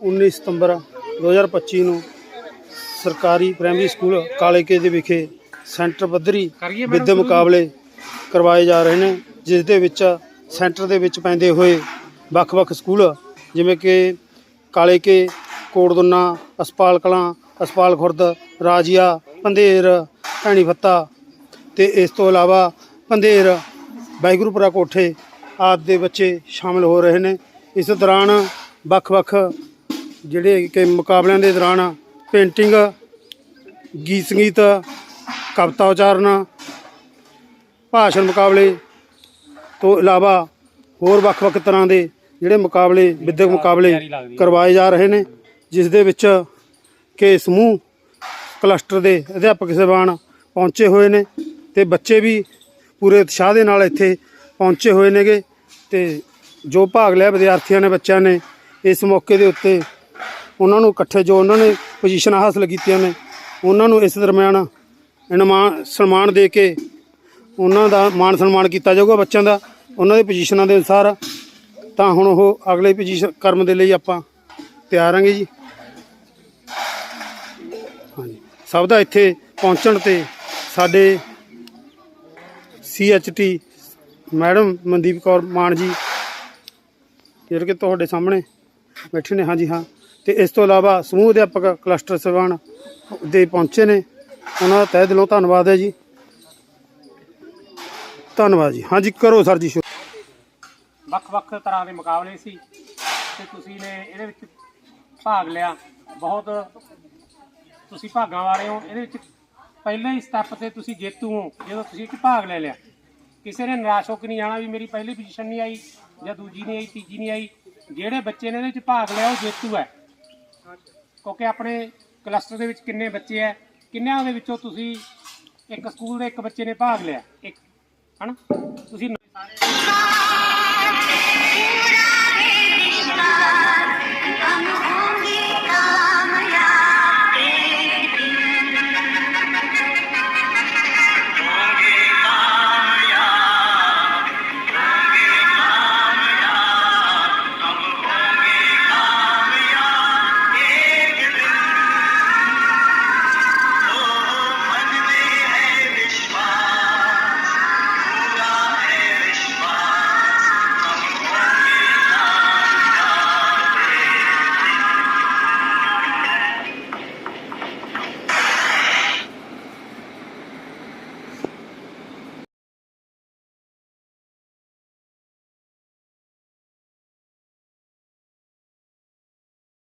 19 ਸਤੰਬਰ 2025 ਨੂੰ ਸਰਕਾਰੀ primary school Kaleke ਦੇ ਵਿਖੇ ਸੈਂਟਰ ਪੱਧਰੀ ਵਿੱਦਿਆ ਮੁਕਾਬਲੇ ਕਰਵਾਏ ਜਾ ਰਹੇ ਨੇ ਜਿਸ ਦੇ ਵਿੱਚ ਸੈਂਟਰ ਦੇ ਵਿੱਚ ਪੈਂਦੇ ਹੋਏ ਵੱਖ-ਵੱਖ ਸਕੂਲ ਜਿਵੇਂ ਕਿ ਕਾਲੇਕੇ ਕੋੜਦੁੰਨਾ ਅਸਪਾਲ ਕਲਾਂ ਅਸਪਾਲ ਖੁਰਦ ਰਾਜੀਆ ਪੰਧੇਰ ਭੈਣੀ ਫੱਤਾ ਤੇ ਇਸ ਤੋਂ ਇਲਾਵਾ ਪੰਧੇਰ ਵਾਹਿਗੁਰੂਪੁਰਾ ਕੋਠੇ ਆਦਿ ਦੇ ਬੱਚੇ ਸ਼ਾਮਲ ਹੋ ਰਹੇ ਨੇ। ਇਸ ਦੌਰਾਨ ਵੱਖ-ਵੱਖ ਜਿਹੜੇ ਕਿ ਮੁਕਾਬਲਿਆਂ ਦੇ ਦੌਰਾਨ ਪੇਂਟਿੰਗ ਗੀਤ ਸੰਗੀਤ ਕਵਿਤਾ ਉਚਾਰਨ ਭਾਸ਼ਣ ਮੁਕਾਬਲੇ ਤੋਂ ਇਲਾਵਾ ਹੋਰ ਵੱਖ-ਵੱਖ ਤਰ੍ਹਾਂ ਦੇ ਜਿਹੜੇ ਮੁਕਾਬਲੇ ਵਿਦਿਅਕ ਮੁਕਾਬਲੇ ਕਰਵਾਏ ਜਾ ਰਹੇ ਨੇ ਜਿਸ ਦੇ ਵਿੱਚ ਕਿ ਸਮੂਹ ਕਲਸਟਰ ਦੇ ਅਧਿਆਪਕ ਸਹਿਬਾਨ ਪਹੁੰਚੇ ਹੋਏ ਨੇ ਤੇ ਬੱਚੇ ਵੀ ਪੂਰੇ ਉਤਸ਼ਾਹ ਦੇ ਨਾਲ ਇੱਥੇ ਪਹੁੰਚੇ ਹੋਏ ਨੇਗੇ ਤੇ ਜੋ ਭਾਗ ਲਿਆ ਵਿਦਿਆਰਥੀਆਂ ਨੇ ਬੱਚਿਆਂ ਨੇ ਇਸ ਮੌਕੇ ਦੇ ਉੱਤੇ ਉਹਨਾਂ ਨੂੰ ਇਕੱਠੇ ਜੋ ਉਹਨਾਂ ਨੇ ਪੋਜੀਸ਼ਨਾਂ ਹਾਸਲ ਕੀਤੀਆਂ ਨੇ, ਉਹਨਾਂ ਨੂੰ ਇਸ ਦਰਮਿਆਨ ਇਨਾਮ ਸਨਮਾਨ ਦੇ ਕੇ ਉਹਨਾਂ ਦਾ ਮਾਣ ਸਨਮਾਨ ਕੀਤਾ ਜਾਊਗਾ ਬੱਚਿਆਂ ਦਾ, ਉਹਨਾਂ ਦੇ ਪੋਜੀਸ਼ਨਾਂ ਦੇ ਅਨੁਸਾਰ। ਤਾਂ ਹੁਣ ਉਹ ਅਗਲੇ ਪੋਜੀਸ਼ਨ ਕਰਮ ਦੇ ਲਈ ਆਪਾਂ ਤਿਆਰ ਆਂਗੇ ਜੀ। ਹਾਂਜੀ। ਸਭ ਦਾ ਇੱਥੇ ਪਹੁੰਚਣ ਤੇ ਸਾਡੇ ਸੀਐਚਟੀ ਮੈਡਮ ਮਨਦੀਪ ਕੌਰ ਮਾਨ ਜੀ, ਜਿਹੜੇ ਕਿ ਤੁਹਾਡੇ ਸਾਹਮਣੇ ਬੈਠੇ ਨੇ। ਹਾਂਜੀ, ਹਾਂ। ਤੇ ਇਸ ਤੋਂ ਇਲਾਵਾ ਸਮੂਹ ਅਧਿਆਪਕ ਕਲਸਟਰ ਸਹਿਬਾਨ ਦੇ ਪਹੁੰਚੇ ਨੇ। ਉਹਨਾਂ ਦਾ ਤਹਿ ਦਿਲੋਂ ਧੰਨਵਾਦ ਹੈ ਜੀ। ਧੰਨਵਾਦ ਜੀ। ਹਾਂਜੀ, ਕਰੋ ਸਰ ਜੀ ਸ਼ੁਰੂ। ਵੱਖ-ਵੱਖ ਤਰ੍ਹਾਂ ਦੇ ਮੁਕਾਬਲੇ ਸੀ ਤੇ ਤੁਸੀਂ ਨੇ ਇਹਦੇ ਵਿੱਚ ਭਾਗ ਲਿਆ। ਬਹੁਤ ਤੁਸੀਂ ਭਾਗਾਂ ਵਾਲੇ ਹੋ। ਇਹਦੇ ਵਿੱਚ ਪਹਿਲੇ ਹੀ ਸਟੈਪ ਤੇ ਤੁਸੀਂ ਜੇਤੂ ਹੋ। ਜਦੋਂ ਤੁਸੀਂ ਇੱਕ ਭਾਗ ਲੈ ਲਿਆ। ਕਿਸੇ ਨੇ ਨਿਰਾਸ਼ ਹੋ ਕੇ ਨਹੀਂ ਜਾਣਾ ਵੀ ਮੇਰੀ ਪਹਿਲੀ ਪੋਜੀਸ਼ਨ ਨਹੀਂ ਆਈ ਜਾਂ ਦੂਜੀ ਨਹੀਂ ਆਈ, ਤੀਜੀ ਨਹੀਂ ਆਈ। ਜਿਹੜੇ ਬੱਚੇ ਨੇ ਇਹਦੇ ਵਿੱਚ ਭਾਗ ਲਿਆ, ਉਹ ਜੇਤੂ ਹੈ। ਕਿਉਂਕਿ ਆਪਣੇ ਕਲਸਟਰ ਦੇ ਵਿੱਚ ਕਿੰਨੇ ਬੱਚੇ ਹੈ ਕਿੰਨਿਆਂ ਦੇ ਵਿੱਚੋਂ ਤੁਸੀਂ ਇੱਕ ਸਕੂਲ ਦੇ ਇੱਕ ਬੱਚੇ ਨੇ ਭਾਗ ਲਿਆ, ਇੱਕ, ਹਨਾ? ਤੁਸੀਂ ਸਾਰੇ